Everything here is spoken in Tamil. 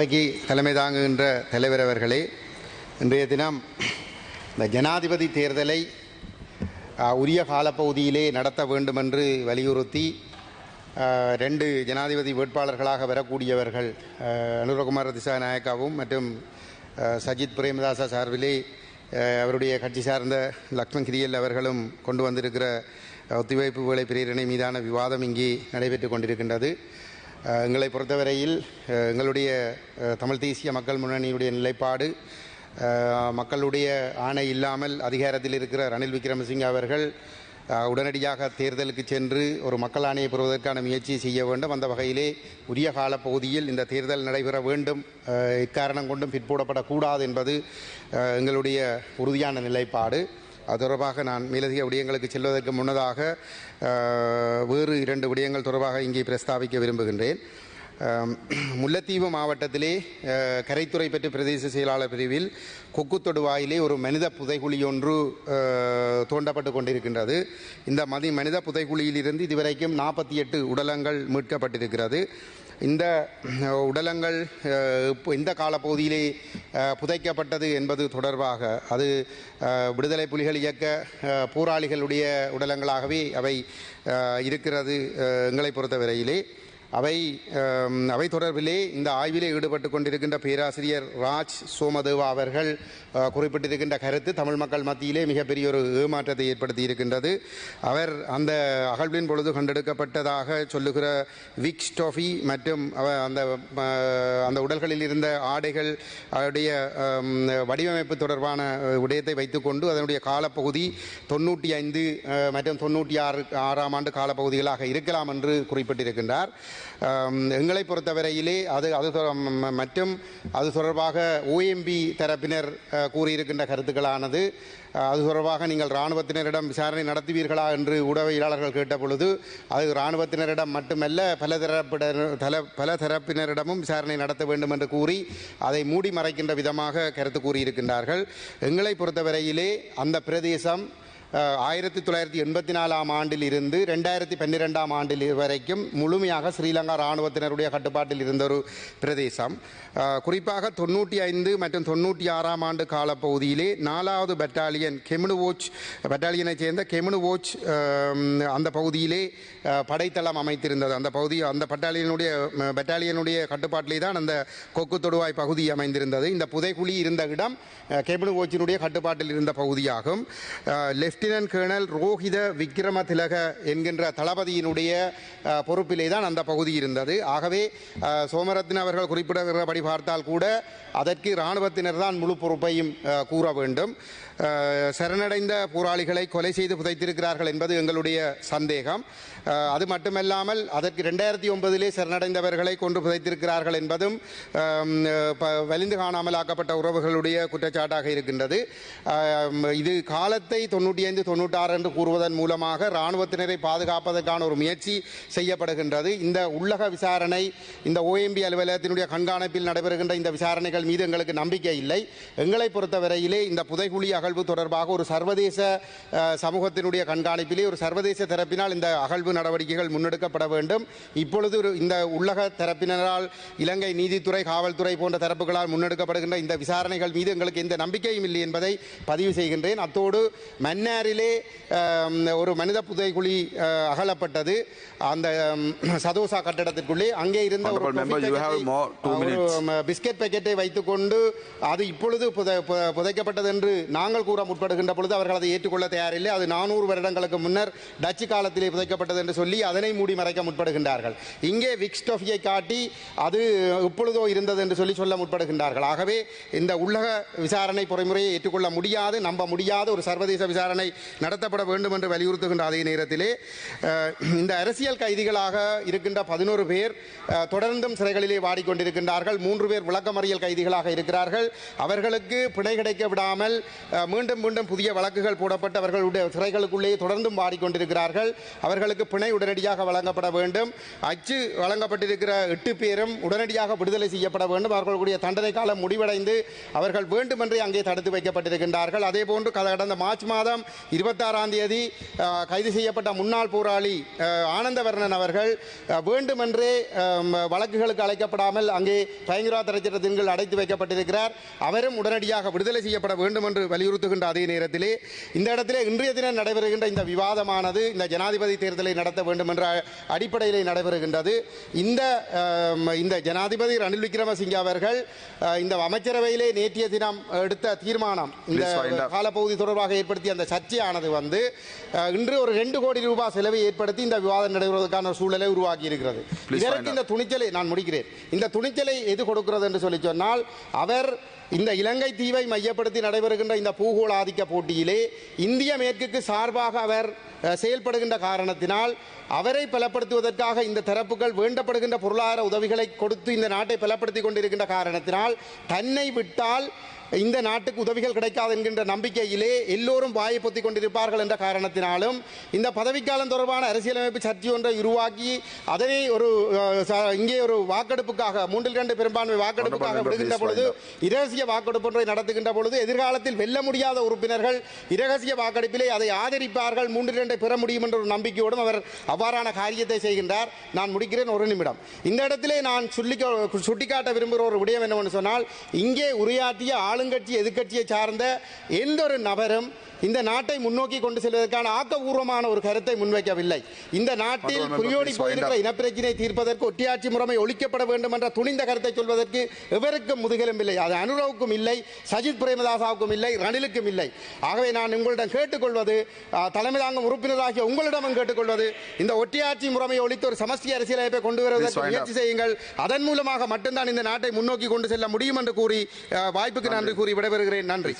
அவைக்கு தலைமை தாங்குகின்ற தலைவர் அவர்களே இன்றைய தினம் இந்த ஜனாதிபதி தேர்தலை உரிய காலப்பகுதியிலே நடத்த வேண்டும் என்று வலியுறுத்தி ரெண்டு ஜனாதிபதி வேட்பாளர்களாக வரக்கூடியவர்கள் அனுரகுமார் அனுரகுமார திசாநாயக்காவும் மற்றும் சஜித் பிரேமதாசா சார்பிலே அவருடைய கட்சி சார்ந்த லக்ஷ்மண் கிரியல் அவர்களும் கொண்டு வந்திருக்கிற ஒத்திவைப்பு வேலை பிரேரணை மீதான விவாதம் இங்கே நடைபெற்று கொண்டிருக்கின்றது. எங்களை பொறுத்தவரையில் எங்களுடைய தமிழ் தேசிய மக்கள் முன்னணியுடைய நிலைப்பாடு மக்களுடைய ஆணை இல்லாமல் அதிகாரத்தில் இருக்கிற ரணில் விக்ரமசிங்க அவர்கள் உடனடியாக தேர்தலுக்கு சென்று ஒரு மக்கள் ஆணையை பெறுவதற்கான முயற்சி செய்ய வேண்டும். அந்த வகையிலே உரிய காலப்பகுதியில் இந்த தேர்தல் நடைபெற வேண்டும். இக்காரணம் கொண்டும் பிற்போடப்படக்கூடாது என்பது எங்களுடைய உறுதியான நிலைப்பாடு. அது தொடர்பாக நான் மேலதிக விடயங்களுக்கு செல்வதற்கு முன்னதாக வேறு இரண்டு விடயங்கள் தொடர்பாக இங்கே பிரஸ்தாபிக்க விரும்புகின்றேன். முல்லைத்தீவு மாவட்டத்திலே கரைத்துறை பெற்று பிரதேச செயலாளர் பிரிவில் கொக்குத்தொடுவாயிலே ஒரு மனித புதைகுழி ஒன்று தோண்டப்பட்டு கொண்டிருக்கின்றது. இந்த மதி மனித புதைகுழியிலிருந்து இதுவரைக்கும் நாற்பத்தி எட்டு உடலங்கள் மீட்கப்பட்டிருக்கிறது. இந்த உடலங்கள் இப்போ இந்த காலப்பகுதியிலே புதைக்கப்பட்டது என்பது தொடர்பாக அது விடுதலை புலிகள் இயக்க போராளிகளுடைய உடலங்களாகவே அவை இருக்கிறது எங்களை பொறுத்தவரையிலே. அவை அவை தொடர்பிலே இந்த ஆய்விலே ஈடுபட்டு கொண்டிருக்கின்ற பேராசிரியர் ராஜ் சோமதேவா அவர்கள் குறிப்பிட்டிருக்கின்ற கருத்து தமிழ் மக்கள் மத்தியிலே மிகப்பெரிய ஒரு ஏமாற்றத்தை ஏற்படுத்தி இருக்கின்றது அவர் அந்த அகழ்வின் பொழுது கண்டெடுக்கப்பட்டதாக சொல்லுகிற விக் ஸ்டோஃபி மற்றும் அவ- அந்த அந்த உடல்களில் இருந்த ஆடைகள் அவருடைய வடிவமைப்பு தொடர்பான விடயத்தை வைத்துக்கொண்டு அதனுடைய காலப்பகுதி தொண்ணூற்றி ஐந்து மற்றும் தொண்ணூற்றி ஆறு ஆறாம் ஆண்டு காலப்பகுதிகளாக இருக்கலாம் என்று குறிப்பிட்டிருக்கின்றார். எங்களை பொறுத்தவரையிலே அது அது மற்றும் அது தொடர்பாக ஓஎம்பி தரப்பினர் கூறியிருக்கின்ற கருத்துக்களானது அது தொடர்பாக நீங்கள் இராணுவத்தினரிடம் விசாரணை நடத்துவீர்களா என்று ஊடகவியலாளர்கள் கேட்ட பொழுது அது இராணுவத்தினரிடம் மட்டுமல்ல பல தரப்பினர் தல பல தரப்பினரிடமும் விசாரணை நடத்த வேண்டும் என்று கூறி அதை மூடி மறைக்கின்ற விதமாக கருத்து கூறியிருக்கின்றார்கள். எங்களை பொறுத்தவரையிலே அந்த பிரதேசம் ஆயிரத்தி தொள்ளாயிரத்தி எண்பத்தி நாலாம் ஆண்டில் இருந்து ரெண்டாயிரத்தி பன்னிரெண்டாம் ஆண்டில் வரைக்கும் முழுமையாக ஸ்ரீலங்கா இராணுவத்தினருடைய கட்டுப்பாட்டில் இருந்த ஒரு பிரதேசம். குறிப்பாக தொண்ணூற்றி ஐந்து மற்றும் தொண்ணூற்றி ஆறாம் ஆண்டு காலப்பகுதியிலே நாலாவது பட்டாலியன் கெமினுவோச் பெட்டாலியனை சேர்ந்த கெமினுவோச் அஹ், அந்த பகுதியிலே படைத்தளம் அமைத்திருந்தது. அந்த பகுதி அந்த பட்டாலியனுடைய பெட்டாலியனுடைய கட்டுப்பாட்டிலே தான் அந்த கொக்கு தொடுவாய் பகுதி அமைந்திருந்தது. இந்த புதைக்குழி இருந்த இடம் கெமினு கெமினுவோச்சினுடைய கட்டுப்பாட்டில் இருந்த பகுதியாகும். Left lieutenant colonel Rohitha Vikrama Thilaka என்கின்ற தளபதியினுடைய பொறுப்பிலே தான் அந்த பகுதி இருந்தது. ஆகவே சோமரத்ன அவர்கள் குறிப்பிடுகிறபடி பார்த்தால் கூட அதற்கு இராணுவத்தினர் தான் முழு பொறுப்பையும் கூற வேண்டும். சரணடைந்த போராளிகளை கொலை செய்து புதைத்திருக்கிறார்கள் என்பது எங்களுடைய சந்தேகம். அது மட்டுமல்லாமல் அதற்கு ரெண்டாயிரத்தி ஒன்பதிலே சரணடைந்தவர்களை கொண்டு புதைத்திருக்கிறார்கள் என்பதும் ப- வலிந்து காணாமல் ஆக்கப்பட்ட உறவுகளுடைய குற்றச்சாட்டாக இருக்கின்றது. இது காலத்தை தொண்ணூற்றி ஐந்து தொண்ணூற்றாறு என்று கூறுவதன் மூலமாக இராணுவத்தினரை பாதுகாப்பதற்கான ஒரு முயற்சி செய்யப்படுகின்றது. இந்த உள்ளக விசாரணை இந்த ஓஎம்பி அலுவலகத்தினுடைய கண்காணிப்பில் நடைபெறுகின்ற இந்த விசாரணைகள் மீது எங்களுக்கு நம்பிக்கை இல்லை. எங்களை பொறுத்தவரையிலே இந்த புதைகுழி அகழ்வு தொடர்பாக ஒரு சர்வதேச சமூகத்தினுடைய கண்காணிப்பிலே ஒரு சர்வதேச தரப்பினால் இந்த அகழ்வு நடவடிக்கைகள் முன்னெடுக்கப்பட வேண்டும். இப்பொழுது ஒரு இந்த உள்ளக தரப்பினரால் இலங்கை நீதித்துறை காவல்துறை போன்ற தரப்புகளால் முன்னெடுக்கப்படுகின்ற இந்த விசாரணைகள் மீது எங்களுக்கு எந்த நம்பிக்கையும் இல்லை என்பதை பதிவு செய்கின்றேன். அத்தோடு மன்னாரிலே ஒரு மனித புதைகுழி அஹ், அகலப்பட்டது. அந்த சதோசா கட்டடத்திற்குள்ளே அங்கே இருந்த ஒரு பிஸ்கெட் பேக்கெட்டை வைத்துக்கொண்டு அது இப்பொழுது புதைக்கப்பட்டது என்று நாங்கள் கூற முற்படுகின்ற பொழுது அவர்கள் அதை ஏற்றுக்கொள்ள தயாரில்லை. அது நானூறு வருடங்களுக்கு முன்னர் டச்சு காலத்திலே புதைக்கப்பட்டது என்று சொல்லி அதனை மூடி மறைக்க முற்படுகின்றார்கள். இங்கே விக்ஸ்டோஃபியை காட்டி அது இப்பொழுதோ இருந்தது என்று சொல்லி சொல்ல முற்படுகின்றார்கள். ஆகவே இந்த உள்ளக விசாரணை பொறிமுறையை ஏற்றுக்கொள்ள முடியாது நம்ப முடியாத ஒரு சர்வதேச விசாரணை நடத்தப்பட வேண்டும் என்று வலியுறுத்துகின்ற அதே நேரத்திலே இந்த அரசியல் கைதிகளாக இருக்கின்ற பதினோரு பேர் தொடர்ந்தும் சிறைகளிலே வாடிக்கொண்டிருக்கின்றார்கள். மூன்று பேர் விளக்கமறியல் கைதிகளாக இருக்கிறார்கள். அவர்களுக்கு பிணை கிடைக்க விடாமல் மீண்டும் மீண்டும் புதிய வழக்குகள் போடப்பட்டு அவர்களுடைய சிறைகளுக்குள்ளே தொடர்ந்தும் வாடிக்கொண்டிருக்கிறார்கள். அவர்களுக்கு பிணை உடனடியாக வழங்கப்பட வேண்டும். அச்சு வழங்கப்பட்டிருக்கிற எட்டு பேரும் உடனடியாக விடுதலை செய்யப்பட வேண்டும். அவர்களுடைய தண்டனை காலம் முடிவடைந்து அவர்கள் வேண்டுமென்றே அங்கே தடுத்து வைக்கப்பட்டிருக்கின்றார்கள். அதே போன்று கடந்த மார்ச் மாதம் இருபத்தாறாம் தேதி கைது செய்யப்பட்ட முன்னாள் போராளி ஆனந்தவர்ணன் அவர்கள் வேண்டுமென்றே வழக்குகளுக்கு அழைக்கப்படாமல் அங்கே பயங்கரவாத சட்டத்தின் கீழ் அடைத்து வைக்கப்பட்டிருக்கிறார் அவரும் உடனடியாக விடுதலை செய்யப்பட வேண்டும் என்று வலியுறுத்துகின்ற அதே நேரத்திலே இந்த இடத்திலே இன்றைய தினம் நடைபெறுகின்ற இந்த விவாதமானது இந்த ஜனாதிபதி தேர்தலை நடத்த வேண்டும் என்ற அடிப்படையிலே நடைபெறுகின்றது இந்த இந்த ஜனாதிபதி ரணில் விக்ரமசிங்கே அவர்கள் இந்த அமைச்சரவையிலே நேற்றைய தினம் எடுத்த தீர்மானம் இந்த. காலப்பகுதி தொடர்பாக ஏற்படுத்திய அந்த சர்ச்சையானது வந்து இன்று ஒரு ரெண்டு கோடி ரூபாய் செலவை ஏற்படுத்தி இந்த விவாதம் நடைபெறுவதற்கான சூழலை உருவாக்கி இருக்கிறது இதற்கு. இந்த துணிச்சலை நான் முடிக்கிறேன் இந்த துணிச்சலை எது கொடுக்கிறது என்று சொல்லி சொன்னால் அவர் இந்த இலங்கை தீவை மையப்படுத்தி நடைபெறுகின்ற இந்த பூகோள ஆதிக்க போட்டியிலே இந்திய மேற்குக்கு சார்பாக அவர் செயல்படுகின்ற காரணத்தினால் அவரை பலப்படுத்துவதற்காக இந்த தரப்புகள் வேண்டப்படுகின்ற பொருளாதார உதவிகளை கொடுத்து இந்த நாட்டை பலப்படுத்தி கொண்டிருக்கின்ற காரணத்தினால் தன்னை விட்டால் இந்த நாட்டுக்கு உதவிகள் கிடைக்காது என்கின்ற நம்பிக்கையிலே எல்லோரும் வாயை பொத்திக் கொண்டிருப்பார்கள் என்ற காரணத்தினாலும் இந்த பதவிக்காலம் தொடர்பான அரசியலமைப்பு சர்ச்சை ஒன்றை உருவாக்கி அதனை ஒரு இங்கே ஒரு வாக்கெடுப்புக்காக மூன்றில் இரண்டு பெரும்பான்மை வாக்கெடுப்புக்காக விடுகின்ற பொழுது please இரகசிய வாக்கெடுப்பு ஒன்றை நடத்துகின்ற பொழுது எதிர்காலத்தில் வெல்ல முடியாத உறுப்பினர்கள் இரகசிய வாக்கெடுப்பிலே அதை ஆதரிப்பார்கள். மூன்று இரண்டை பெற முடியும் என்ற ஒரு நம்பிக்கையோடும் அவர் அவ்வாறான காரியத்தை செய்கின்றார். நான் முடிக்கிறேன் ஒரு நிமிடம். இந்த இடத்திலே நான் சொல்லி சுட்டிக்காட்ட விரும்புகிற ஒரு விடயம் என்னவென்று சொன்னால் இங்கே உரையாற்றிய ஆளுங்கட்சி எதிர்க்கட்சியை சார்ந்த எந்த ஒரு நபரும் இந்த நாட்டை முன்னோக்கி கொண்டு செல்வதற்கான ஆக்கபூர்வமான ஒரு கருத்தை முன்வைக்கவில்லை. இந்த நாட்டில் குறியோடி போயிருக்கிற. இனப்பிரச்சினை தீர்ப்பதற்கு ஒட்டியாட்சி முறைமை ஒழிக்கப்பட வேண்டும் என்ற துணிந்த கருத்தை சொல்வதற்கு எவருக்கும் முதுகெலும் இல்லை அது அனுரவுக்கும் இல்லை சஜித் பிரேமதாசாவுக்கும் இல்லை ரணிலுக்கும் இல்லை. ஆகவே நான் உங்களிடம் கேட்டுக்கொள்வது தலைமை தாங்கும் உறுப்பினராகிய உங்களிடமும் கேட்டுக்கொள்வது இந்த ஒட்டியாட்சி முறைமையை ஒழித்து ஒரு சமஸ்டி அரசியலமைப்பை கொண்டு வருவதற்கு முயற்சி செய்யுங்கள். அதன் மூலமாக மட்டும்தான் இந்த நாட்டை முன்னோக்கி கொண்டு செல்ல முடியும் என்று கூறி வாய்ப்புக்கு நன்றி கூறி விடைபெறுகிறேன். நன்றி.